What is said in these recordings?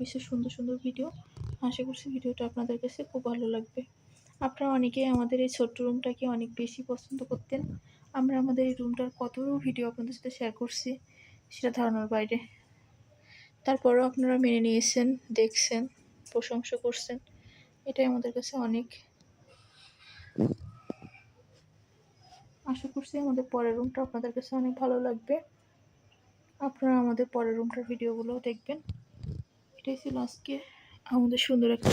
কিছু সুন্দর সুন্দর ভিডিও। আশা করছি ভিডিওটা আপনাদের কাছে খুব ভালো লাগবে। আপনারা অনেকেই আমাদের এই ছোট্ট রুমটাকে অনেক বেশি পছন্দ করতেন। আমরা আমাদের এই রুমটার কত ভিডিও আপনাদের সাথে শেয়ার করছি, সেটা ধারণার বাইরে। তারপরেও আপনারা মেনে নিয়েছেন, দেখছেন, প্রশংসা করছেন। এটাই আমাদের কাছে অনেক। আশা করছি আমাদের পরের রুমটা আপনাদের কাছে অনেক ভালো লাগবে। আপনারা আমাদের পরের রুমটার ভিডিওগুলো দেখবেন। এটাই ছিল আজকে। আমাদের সুন্দর একটা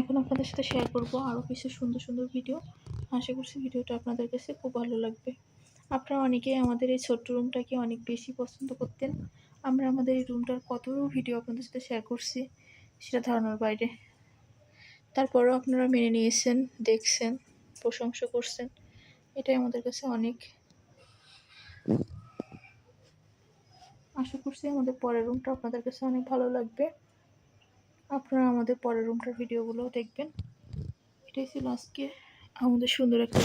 এখন আপনাদের সাথে শেয়ার করব আরও কিছু সুন্দর সুন্দর ভিডিও আশা করছি ভিডিওটা আপনাদের কাছে খুব ভালো লাগবে। আপনারা অনেকেই আমাদের এই ছোট্ট রুমটাকে অনেক বেশি পছন্দ করতেন। আমরা আমাদের এই রুমটার কত ভিডিও আপনাদের সাথে শেয়ার করছি, সেটা ধারণার বাইরে। তারপরেও আপনারা মেনে নিয়েছেন, দেখছেন, প্রশংসা করছেন। এটাই আমাদের কাছে অনেক। আশা করছি আমাদের পরের রুমটা আপনাদের কাছে অনেক ভালো লাগবে। আপনারা আমাদের পরের রুমটার ভিডিওগুলো দেখবেন। এটাই ছিল আজকে আমাদের সুন্দর একটা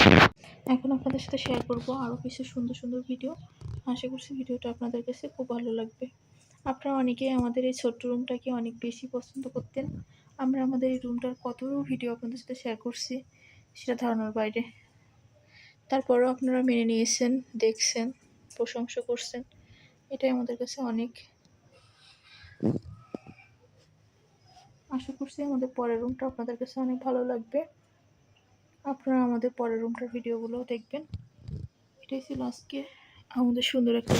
এখন আপনাদের সাথে শেয়ার করব আরও কিছু সুন্দর সুন্দর ভিডিও আশা করছি ভিডিওটা আপনাদের কাছে খুব ভালো লাগবে। আপনারা অনেকেই আমাদের এই ছোট্ট রুমটাকে অনেক বেশি পছন্দ করতেন। আমরা আমাদের এই রুমটার কত ভিডিও আপনাদের সাথে শেয়ার করছি সেটা ধারণার বাইরে। তারপরেও আপনারা মেনে নিয়েছেন, দেখছেন, প্রশংসা করছেন। এটাই আমাদের কাছে অনেক আশা করছি আমাদের পরের রুমটা আপনাদের কাছে অনেক ভালো লাগবে। আপনারা আমাদের পরের রুমটার ভিডিওগুলো দেখবেন। এটাই ছিল আজকে আমাদের সুন্দর একটা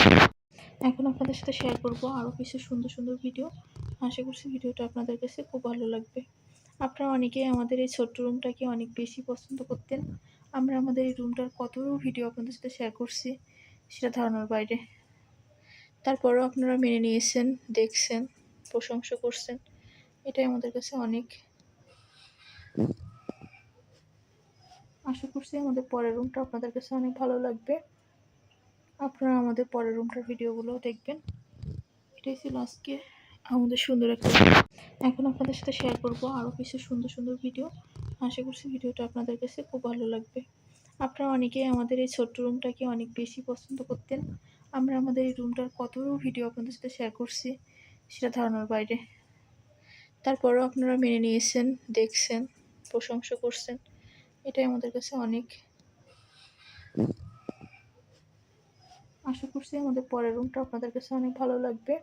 এখন আপনাদের সাথে শেয়ার করব আরও কিছু সুন্দর সুন্দর ভিডিও আশা করছি ভিডিওটা আপনাদের কাছে খুব ভালো লাগবে। আপনারা অনেকেই আমাদের এই ছোট্ট রুমটাকে অনেক বেশি পছন্দ করতেন। আমরা আমাদের এই রুমটার কত ভিডিও আপনাদের সাথে শেয়ার করছি, সেটা ধারণার বাইরে। তারপরেও আপনারা মেনে নিয়েছেন, দেখছেন, প্রশংসা করছেন। এটাই আমাদের কাছে অনেক। আশা করছি আমাদের পরের রুমটা আপনাদের কাছে অনেক ভালো লাগবে। আপনারা আমাদের পরের রুমটার ভিডিওগুলো দেখবেন। এটাই ছিল আজকে আমাদের সুন্দর একটা এখন আপনাদের সাথে শেয়ার করব আরও কিছু সুন্দর সুন্দর ভিডিও আশা করছি ভিডিওটা আপনাদের কাছে খুব ভালো লাগবে। আপনারা অনেকেই আমাদের এই ছোট্ট রুমটাকে অনেক বেশি পছন্দ করতেন। আমরা আমাদের এই রুমটার কত ভিডিও আপনাদের সাথে শেয়ার করছি, সেটা ধারণার বাইরে। তারপরেও আপনারা মেনে নিয়েছেন, দেখছেন, প্রশংসা করছেন। এটাই আমাদের কাছে অনেক। আশা করছি আমাদের পরের রুমটা আপনাদের কাছে অনেক ভালো লাগবে।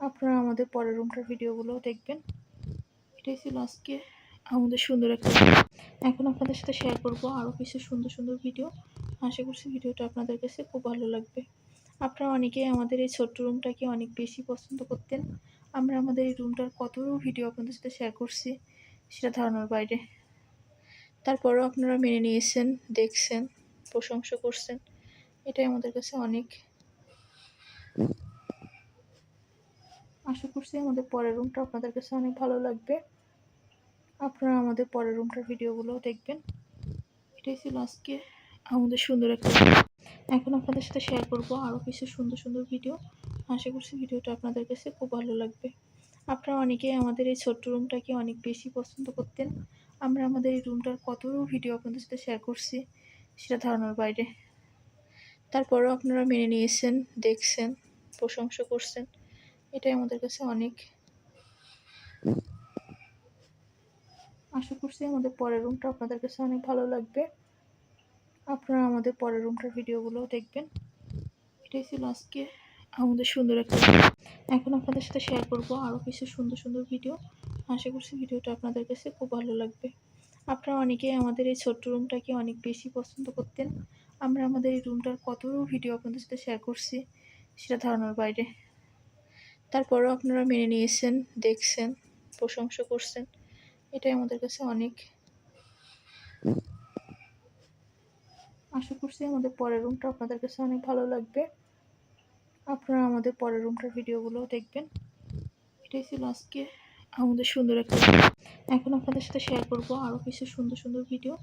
আপনারা আমাদের পরের রুমটার ভিডিওগুলো দেখবেন। এটাই ছিল আজকে আমাদের সুন্দর একটা এখন আপনাদের সাথে শেয়ার করব আরও কিছু সুন্দর সুন্দর ভিডিও আশা করছি ভিডিওটা আপনাদের কাছে খুব ভালো লাগবে। আপনারা অনেকেই আমাদের এই ছোট্ট রুমটাকে অনেক বেশি পছন্দ করতেন। আমরা আমাদের এই রুমটার কত ভিডিও আপনাদের সাথে শেয়ার করছি, সেটা ধারণার বাইরে। তারপরেও আপনারা মেনে নিয়েছেন, দেখছেন, প্রশংসা করছেন, এটাই আমাদের কাছে অনেক। আশা করছি আমাদের পরের রুমটা আপনাদের কাছে অনেক ভালো লাগবে। আপনারা আমাদের পরের রুমটার ভিডিওগুলো দেখবেন। এটাই ছিল আজকে আমাদের সুন্দর একটা এখন আপনাদের সাথে শেয়ার করব আরও কিছু সুন্দর সুন্দর ভিডিও আশা করছি ভিডিওটা আপনাদের কাছে খুব ভালো লাগবে। আপনারা অনেকেই আমাদের এই ছোট্ট রুমটাকে অনেক বেশি পছন্দ করতেন। আমরা আমাদের এই রুমটার কত ভিডিও আপনাদের সাথে শেয়ার করছি, সেটা ধারণার বাইরে। তারপরেও আপনারা মেনে নিয়েছেন, দেখছেন, প্রশংসা করছেন। এটাই আমাদের কাছে অনেক। আশা করছি আমাদের পরের রুমটা আপনাদের কাছে অনেক ভালো লাগবে। আপনারা আমাদের পরের রুমটার ভিডিওগুলো দেখবেন। এটাই ছিল আজকে আমাদের সুন্দর একটা এখন আপনাদের সাথে শেয়ার করব আরও কিছু সুন্দর সুন্দর ভিডিও আশা করছি ভিডিওটা আপনাদের কাছে খুব ভালো লাগবে। আপনারা অনেকেই আমাদের এই ছোট্ট রুমটাকে অনেক বেশি পছন্দ করতেন। আমরা আমাদের এই রুমটার কত ভিডিও আপনাদের সাথে শেয়ার করছি, সেটা ধারণার বাইরে। তারপরেও আপনারা মেনে নিয়েছেন, দেখছেন, প্রশংসা করছেন। এটাই আমাদের কাছে অনেক আশা করছি আমাদের পরের রুমটা আপনাদের কাছে অনেক ভালো লাগবে। আপনারা আমাদের পরের রুমটার ভিডিওগুলো দেখবেন। এটাই ছিল আজকে আমাদের সুন্দর একটা এখন আপনাদের সাথে শেয়ার করব আরও কিছু সুন্দর সুন্দর ভিডিও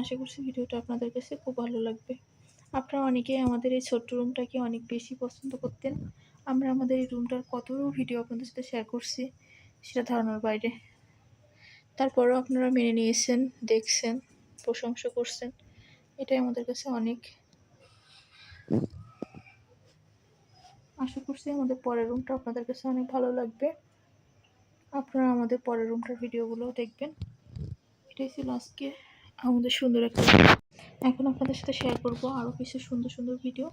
আশা করছি ভিডিওটা আপনাদের কাছে খুব ভালো লাগবে। আপনারা অনেকেই আমাদের এই ছোট্ট রুমটাকে অনেক বেশি পছন্দ করতেন। আমরা আমাদের এই রুমটার কত ভিডিও আপনাদের সাথে শেয়ার করছি, সেটা ধারণার বাইরে। তারপরেও আপনারা মেনে নিয়েছেন, দেখছেন, প্রশংসা করছেন। এটাই আমাদের কাছে অনেক। আশা করছি আমাদের পরের রুমটা আপনাদের কাছে অনেক ভালো লাগবে। আপনারা আমাদের পরের রুমটার ভিডিওগুলো দেখবেন। এটাই ছিল আজকে আমাদের সুন্দর একটা এখন আপনাদের সাথে শেয়ার করব আরও কিছু সুন্দর সুন্দর ভিডিও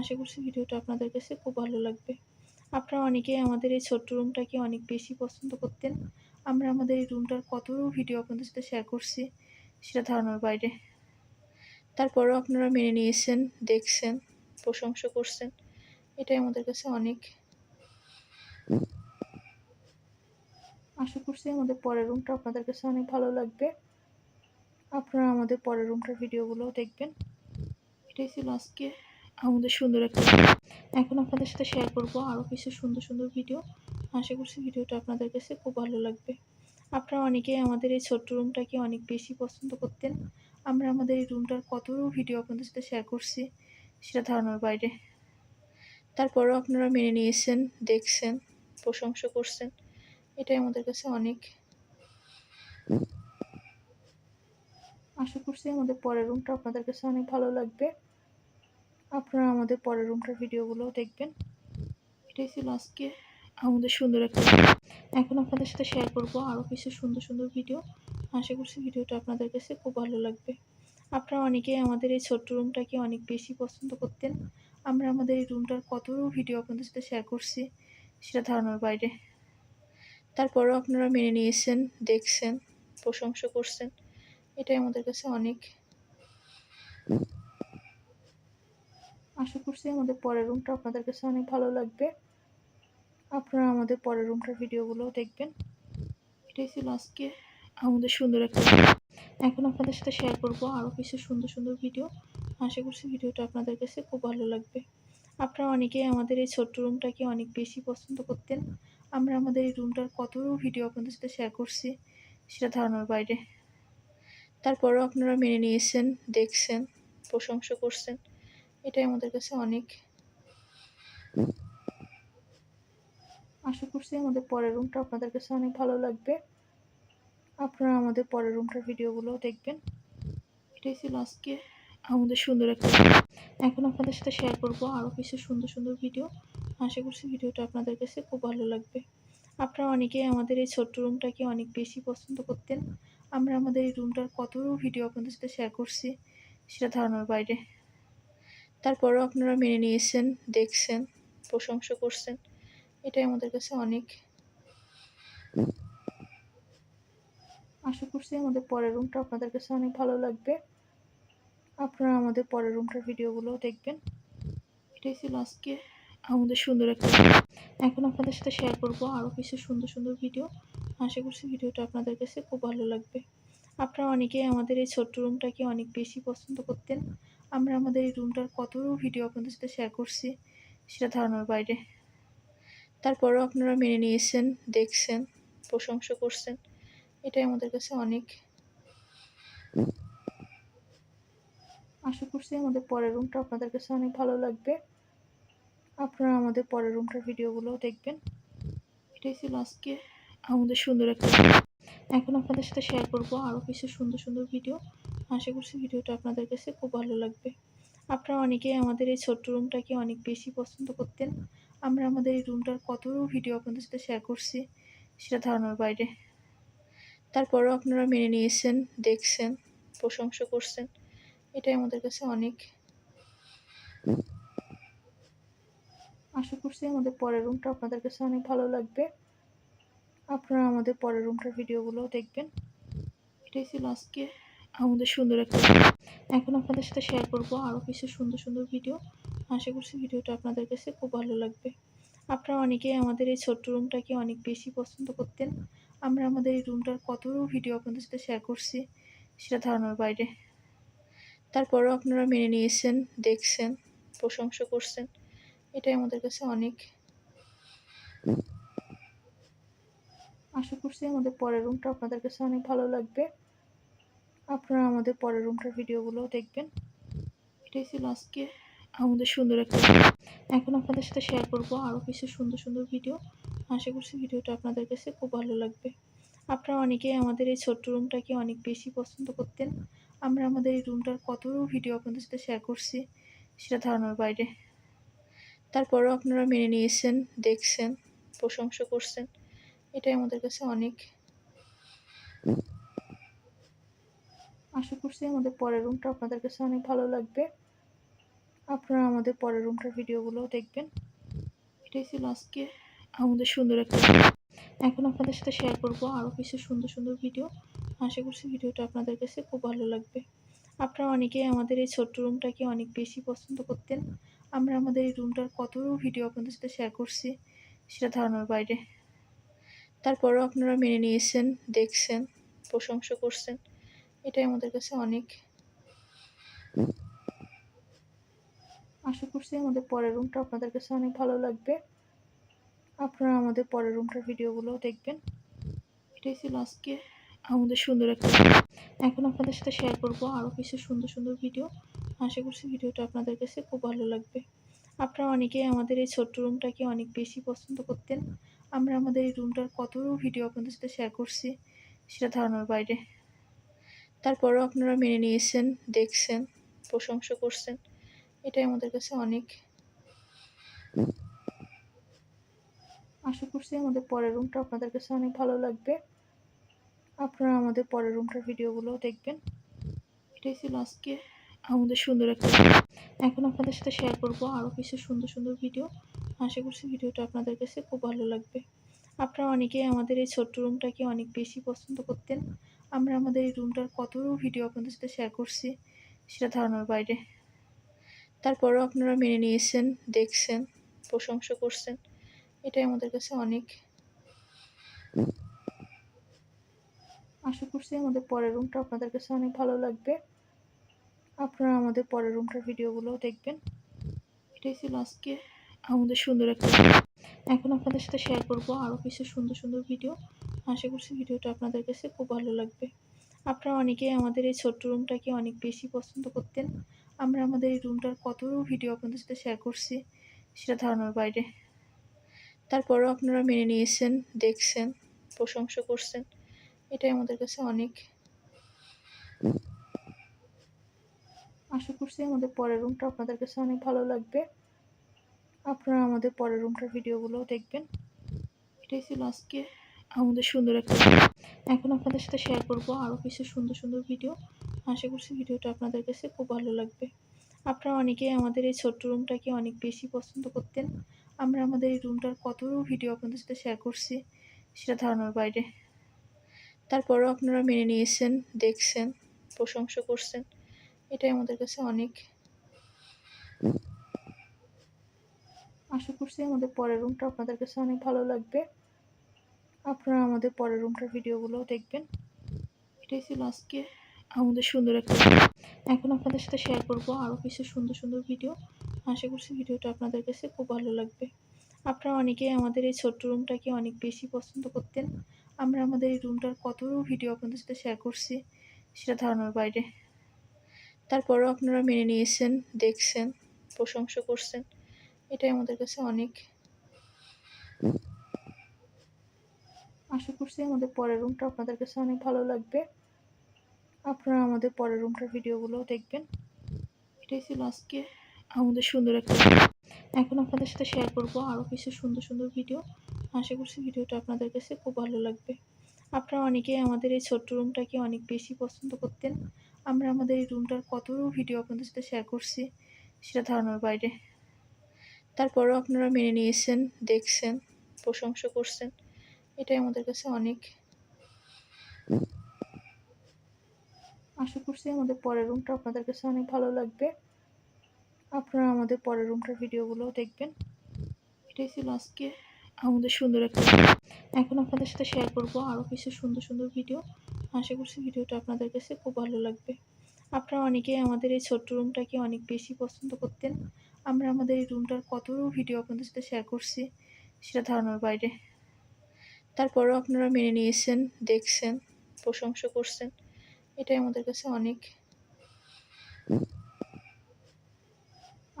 আশা করছি ভিডিওটা আপনাদের কাছে খুব ভালো লাগবে। আপনারা অনেকেই আমাদের এই ছোট্ট রুমটাকে অনেক বেশি পছন্দ করতেন। আমরা আমাদের এই রুমটার কত ভিডিও আপনাদের সাথে শেয়ার করছি, সেটা ধারণার বাইরে। তারপরেও আপনারা মেনে নিয়েছেন, দেখছেন, প্রশংসা করছেন। এটাই আমাদের কাছে অনেক। আশা করছি আমাদের পরের রুমটা আপনাদের কাছে অনেক ভালো লাগবে। আপনারা আমাদের পরের রুমটার ভিডিওগুলো দেখবেন। এটাই ছিল আজকে আমাদের সুন্দর একটা এখন আপনাদের সাথে শেয়ার করব আরও কিছু সুন্দর সুন্দর ভিডিও আশা করছি ভিডিওটা আপনাদের কাছে খুব ভালো লাগবে। আপনারা অনেকেই আমাদের এই ছোট্ট রুমটাকে অনেক বেশি পছন্দ করতেন। আমরা আমাদের এই রুমটার কত ভিডিও আপনাদের সাথে শেয়ার করছি, সেটা ধারণার বাইরে। তারপরেও আপনারা মেনে নিয়েছেন, দেখছেন, প্রশংসা করছেন, এটাই আমাদের কাছে অনেক। আশা করছি আমাদের পরের রুমটা আপনাদের কাছে অনেক ভালো লাগবে। আপনারা আমাদের পরের রুমটার ভিডিওগুলো দেখবেন। এটাই ছিল আজকে আমাদের সুন্দর একটা এখন আপনাদের সাথে শেয়ার করব আরও কিছু সুন্দর সুন্দর ভিডিও আশা করছি ভিডিওটা আপনাদের কাছে খুব ভালো লাগবে। আপনারা অনেকেই আমাদের এই ছোট্ট রুমটাকে অনেক বেশি পছন্দ করতেন। আমরা আমাদের এই রুমটার কত ভিডিও আপনাদের সাথে শেয়ার করছি, সেটা ধারণার বাইরে। তারপরেও আপনারা মেনে নিয়েছেন, দেখছেন, প্রশংসা করছেন। এটাই আমাদের কাছে অনেক। আশা করছি আমাদের পরের রুমটা আপনাদের কাছে অনেক ভালো লাগবে। আপনারা আমাদের পরের রুমটার ভিডিওগুলো দেখবেন। এটাই ছিল আজকে। আমাদের সুন্দর একটা এখন আপনাদের সাথে শেয়ার করব আরও কিছু সুন্দর সুন্দর ভিডিও আশা করছি ভিডিওটা আপনাদের কাছে খুব ভালো লাগবে। আপনারা অনেকেই আমাদের এই ছোট্ট রুমটাকে অনেক বেশি পছন্দ করতেন। আমরা আমাদের এই রুমটার কত ভিডিও আপনাদের সাথে শেয়ার করছি, সেটা ধারণার বাইরে। তারপরেও আপনারা মেনে নিয়েছেন, দেখছেন, প্রশংসা করছেন। এটাই আমাদের কাছে অনেক। আশা করছি আমাদের পরের রুমটা আপনাদের কাছে অনেক ভালো লাগবে। আপনারা আমাদের পরের রুমটার ভিডিওগুলো দেখবেন। এটাই ছিল আজকে আমাদের সুন্দর একটা এখন আপনাদের সাথে শেয়ার করব আরও কিছু সুন্দর সুন্দর ভিডিও আশা করছি ভিডিওটা আপনাদের কাছে খুব ভালো লাগবে। আপনারা অনেকেই আমাদের এই ছোট্ট রুমটাকে অনেক বেশি পছন্দ করতেন। আমরা আমাদের এই রুমটার কত ভিডিও আপনাদের সাথে শেয়ার করছি সেটা ধারণার বাইরে। তারপরেও আপনারা মেনে নিয়েছেন, দেখছেন, প্রশংসা করছেন। এটাই আমাদের কাছে অনেক আশা করছি আমাদের পরের রুমটা আপনাদের কাছে অনেক ভালো লাগবে। আপনারা আমাদের পরের রুমটার ভিডিওগুলো দেখবেন। এটাই ছিল আজকে আমাদের সুন্দর একটা এখন আপনাদের সাথে শেয়ার করব আরও কিছু সুন্দর সুন্দর ভিডিও আশা করছি ভিডিওটা আপনাদের কাছে খুব ভালো লাগবে। আপনারা অনেকেই আমাদের এই ছোট্ট রুমটাকে অনেক বেশি পছন্দ করতেন। আমরা আমাদের এই রুমটার কত ভিডিও আপনাদের সাথে শেয়ার করছি, সেটা ধারণার বাইরে। তারপরেও আপনারা মেনে নিয়েছেন, দেখছেন, প্রশংসা করছেন। এটাই আমাদের কাছে অনেক আশা করছি আমাদের পরের রুমটা আপনাদের কাছে অনেক ভালো লাগবে। আপনারা আমাদের পরের রুমটার ভিডিওগুলো দেখবেন। এটাই ছিল আজকে আমাদের সুন্দর একটা এখন আপনাদের সাথে শেয়ার করব আরও কিছু সুন্দর সুন্দর ভিডিও আশা করছি ভিডিওটা আপনাদের কাছে খুব ভালো লাগবে। আপনারা অনেকেই আমাদের এই ছোট্ট রুমটাকে অনেক বেশি পছন্দ করতেন। আমরা আমাদের এই রুমটার কত ভিডিও আপনাদের সাথে শেয়ার করছি, সেটা ধারণার বাইরে। তারপরেও আপনারা মেনে নিয়েছেন, দেখছেন, প্রশংসা করছেন। এটাই আমাদের কাছে অনেক। আশা করছি আমাদের পরের রুমটা আপনাদের কাছে অনেক ভালো লাগবে। আপনারা আমাদের পরের রুমটার ভিডিওগুলো দেখবেন। এটাই ছিল আজকে আমাদের সুন্দর একটা এখন আপনাদের সাথে শেয়ার করব আরও কিছু সুন্দর সুন্দর ভিডিও আশা করছি ভিডিওটা আপনাদের কাছে খুব ভালো লাগবে। আপনারা অনেকেই আমাদের এই ছোট্ট রুমটাকে অনেক বেশি পছন্দ করতেন। আমরা আমাদের এই রুমটার কত ভিডিও আপনাদের সাথে শেয়ার করছি, সেটা ধারণার বাইরে। তারপরও আপনারা মেনে নিয়েছেন, দেখছেন, প্রশংসা করছেন, এটাই আমাদের কাছে অনেক। আশা করছি আমাদের পরের রুমটা আপনাদের কাছে অনেক ভালো লাগবে। আপনারা আমাদের পরের রুমটার ভিডিওগুলো দেখবেন। এটাই ছিল আজকে আমাদের সুন্দর একটা এখন আপনাদের সাথে শেয়ার করব আরও কিছু সুন্দর সুন্দর ভিডিও আশা করছি ভিডিওটা আপনাদের কাছে খুব ভালো লাগবে। আপনারা অনেকেই আমাদের এই ছোট্ট রুমটাকে অনেক বেশি পছন্দ করতেন। আমরা আমাদের এই রুমটার কত ভিডিও আপনাদের সাথে শেয়ার করছি, সেটা ধারণার বাইরে। তারপরেও আপনারা মেনে নিয়েছেন, দেখছেন, প্রশংসা করছেন। এটাই আমাদের কাছে অনেক। আশা করছি আমাদের পরের রুমটা আপনাদের কাছে অনেক ভালো লাগবে। আপনারা আমাদের পরের রুমটার ভিডিওগুলো দেখবেন। এটাই ছিল আজকে আমাদের সুন্দর একটা এখন আপনাদের সাথে শেয়ার করব আরও কিছু সুন্দর সুন্দর ভিডিও আশা করছি ভিডিওটা আপনাদের কাছে খুব ভালো লাগবে। আপনারা অনেকেই আমাদের এই ছোট্ট রুমটাকে অনেক বেশি পছন্দ করতেন। আমরা আমাদের এই রুমটার কত ভিডিও আপনাদের সাথে শেয়ার করছি সেটা ধারণার বাইরে। তারপরেও আপনারা মেনে নিয়েছেন, দেখছেন, প্রশংসা করছেন। এটাই আমাদের কাছে অনেক আশা করছি আমাদের পরের রুমটা আপনাদের কাছে অনেক ভালো লাগবে। আপনারা আমাদের পরের রুমটার ভিডিওগুলো দেখবেন। এটাই ছিল আজকে আমাদের সুন্দর একটা এখন আপনাদের সাথে শেয়ার করব আরও কিছু সুন্দর সুন্দর ভিডিও আশা করছি ভিডিওটা আপনাদের কাছে খুব ভালো লাগবে। আপনারা অনেকেই আমাদের এই ছোট্ট রুমটাকে অনেক বেশি পছন্দ করতেন। আমরা আমাদের এই রুমটার কত ভিডিও আপনাদের সাথে শেয়ার করছি, সেটা ধারণার বাইরে। তারপরেও আপনারা মেনে নিয়েছেন, দেখছেন, প্রশংসা করছেন। এটাই আমাদের কাছে অনেক। আশা করছি আমাদের পরের রুমটা আপনাদের কাছে অনেক ভালো লাগবে। আপনারা আমাদের পরের রুমটার ভিডিওগুলো দেখবেন। এটাই ছিল আজকে আমাদের সুন্দর একটা এখন আপনাদের সাথে শেয়ার করব আরও কিছু সুন্দর সুন্দর ভিডিও আশা করছি ভিডিওটা আপনাদের কাছে খুব ভালো লাগবে। আপনারা অনেকেই আমাদের এই ছোট্ট রুমটাকে অনেক বেশি পছন্দ করতেন। আমরা আমাদের এই রুমটার কত ভিডিও আপনাদের সাথে শেয়ার করছি, সেটা ধারণার বাইরে। তারপরেও আপনারা মেনে নিয়েছেন, দেখছেন, প্রশংসা করছেন। এটাই আমাদের কাছে অনেক। আশা করছি আমাদের পরের রুমটা আপনাদের কাছে অনেক ভালো লাগবে। আপনারা আমাদের পরের রুমটার ভিডিওগুলো দেখবেন। এটাই ছিল আজকে আমাদের সুন্দর একটা এখন আপনাদের সাথে শেয়ার করব আরও কিছু সুন্দর সুন্দর ভিডিও আশা করছি ভিডিওটা আপনাদের কাছে খুব ভালো লাগবে। আপনারা অনেকেই আমাদের এই ছোট্ট রুমটাকে অনেক বেশি পছন্দ করতেন। আমরা আমাদের এই রুমটার কত ভিডিও আপনাদের সাথে শেয়ার করছি, সেটা ধারণার বাইরে। তারপরেও আপনারা মেনে নিয়েছেন, দেখছেন, প্রশংসা করছেন, এটাই আমাদের কাছে অনেক। আশা করছি আমাদের পরের রুমটা আপনাদের কাছে অনেক ভালো লাগবে। আপনারা আমাদের পরের রুমটার ভিডিওগুলো দেখবেন। এটাই ছিল আজকে। আমাদের সুন্দর একটা এখন আপনাদের সাথে শেয়ার করব আরও কিছু সুন্দর সুন্দর ভিডিও আশা করছি ভিডিওটা আপনাদের কাছে খুব ভালো লাগবে। আপনারা অনেকেই আমাদের এই ছোট্ট রুমটাকে অনেক বেশি পছন্দ করতেন। আমরা আমাদের এই রুমটার কত ভিডিও আপনাদের সাথে শেয়ার করছি, সেটা ধারণার বাইরে। তারপরেও আপনারা মেনে নিয়েছেন, দেখছেন, প্রশংসা করছেন। এটাই আমাদের কাছে অনেক। আশা করছি আমাদের পরের রুমটা আপনাদের কাছে অনেক ভালো লাগবে। আপনারা আমাদের পরের রুমটার ভিডিওগুলো দেখবেন। এটাই ছিল আজকে আমাদের সুন্দর একটা এখন আপনাদের সাথে শেয়ার করব আরও কিছু সুন্দর সুন্দর ভিডিও আশা করছি ভিডিওটা আপনাদের কাছে খুব ভালো লাগবে। আপনারা অনেকেই আমাদের এই ছোট্ট রুমটাকে অনেক বেশি পছন্দ করতেন। আমরা আমাদের এই রুমটার কত ভিডিও আপনাদের সাথে শেয়ার করছি সেটা ধারণার বাইরে। তারপরেও আপনারা মেনে নিয়েছেন, দেখছেন, প্রশংসা করছেন। এটাই আমাদের কাছে অনেক আশা করছি আমাদের পরের রুমটা আপনাদের কাছে অনেক ভালো লাগবে। আপনারা আমাদের পরের রুমটার ভিডিওগুলো দেখবেন। এটাই ছিল আজকে আমাদের সুন্দর একটা এখন আপনাদের সাথে শেয়ার করব আরও কিছু সুন্দর সুন্দর ভিডিও আশা করছি ভিডিওটা আপনাদের কাছে খুব ভালো লাগবে। আপনারা অনেকেই আমাদের এই ছোট্ট রুমটাকে অনেক বেশি পছন্দ করতেন। আমরা আমাদের এই রুমটার কত ভিডিও আপনাদের সাথে শেয়ার করছি, সেটা ধারণার বাইরে। তারপরেও আপনারা মেনে নিয়েছেন, দেখছেন, প্রশংসা করছেন। এটাই আমাদের কাছে অনেক। আশা করছি আমাদের পরের রুমটা আপনাদের কাছে অনেক ভালো লাগবে। আপনারা আমাদের পরের রুমটার ভিডিওগুলো দেখবেন। এটাই ছিল আজকে আমাদের সুন্দর একটা এখন আপনাদের সাথে শেয়ার করব আরও কিছু সুন্দর সুন্দর ভিডিও আশা করছি ভিডিওটা আপনাদের কাছে খুব ভালো লাগবে। আপনারা অনেকেই আমাদের এই ছোট্ট রুমটাকে অনেক বেশি পছন্দ করতেন। আমরা আমাদের এই রুমটার কত ভিডিও আপনাদের সাথে শেয়ার করছি, সেটা ধারণার বাইরে। তারপরেও আপনারা মেনে নিয়েছেন, দেখছেন, প্রশংসা করছেন। এটাই আমাদের কাছে অনেক।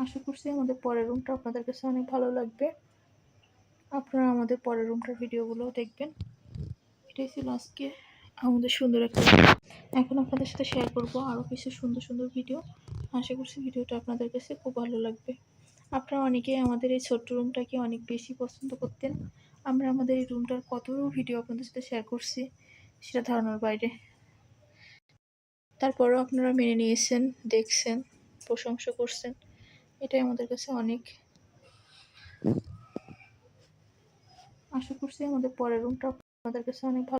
আশা করছি আমাদের পরের রুমটা আপনাদের কাছে অনেক ভালো লাগবে। আপনারা আমাদের পরের রুমটার ভিডিওগুলো দেখবেন। এটাই ছিল আজকে আমাদের সুন্দর একটা এখন আপনাদের সাথে শেয়ার করব আরও কিছু সুন্দর সুন্দর ভিডিও আশা করছি ভিডিওটা আপনাদের কাছে খুব ভালো লাগবে। আপনারা অনেকেই আমাদের এই ছোট্ট রুমটাকে অনেক বেশি পছন্দ করতেন। আমরা আমাদের এই রুমটার কত ভিডিও আপনাদের সাথে শেয়ার করছি, সেটা ধারণার বাইরে। তারপরেও আপনারা মেনে নিয়েছেন, দেখছেন, প্রশংসা করছেন, এটাই আমাদের কাছে অনেক। আশা করছি আমাদের পরের রুমটা আমাদের কাছে অনেক